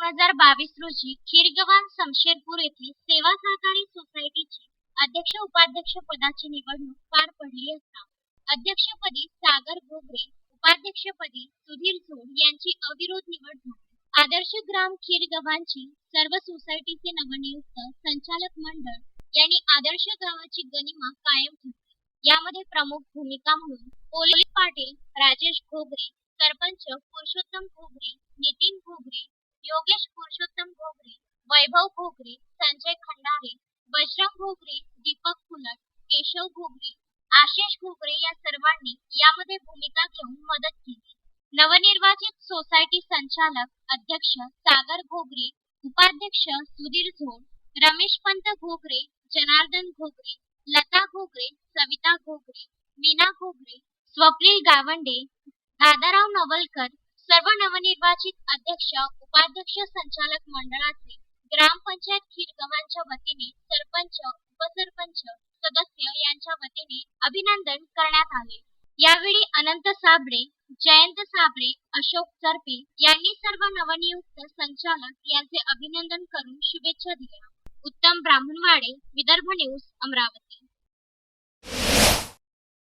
दोन हजार बावीस रोजी खीरगव्हाण समशेरपूर येथे सेवा सहकारी सोसायटीची अध्यक्ष उपाध्यक्ष पदाची निवडणूक पार पडली असता अध्यक्षपदी सागर घोगरे उपाध्यक्षपदी सुधीर झोड यांची अविरोध निवड झाली आदर्श ग्राम खीरगव्हाणची सर्व सोसायटीचे नवनियुक्त संचालक मंडळ यांनी आदर्श गावाची गनिमा कायम ठेवली. यामध्ये प्रमुख भूमिका म्हणून पोलीस पाटील राजेश घोगरे सरपंच पुरुषोत्तम घोगरे नितीन घोगरे योगेश पुरुषोत्तम घोगरे वैभव घोगरे संजय खंडारे बजरंग घोगरे दीपक फुलट केशव घोगरे आशिष घोगरे या सर्वांनी यामध्ये भूमिका घेऊन मदत केली. नवनिर्वाचित सोसायटी संचालक अध्यक्ष सागर घोगरे उपाध्यक्ष सुधीर झोड रमेश पंत घोगरे जनार्दन घोगरे लता घोगरे सविता घोगरे मीना घोगरे स्वप्नील गावंडे दादाराव नवलकर सर्व नवनिर्वाचित अध्यक्ष उपाध्यक्ष संचालक मंडळाचे ग्रामपंचायत खीरगव्हांच्या वतीने सरपंच उपसरपंच सदस्य यांच्या वतीने अभिनंदन करण्यात आले. यावेळी अनंत साबळे जयंत साबळे अशोक चरपे यांनी सर्व नवनियुक्त संचालक यांचे अभिनंदन करून शुभेच्छा दिल्या. उत्तम ब्राह्मणवाडे विदर्भ न्यूज अमरावती.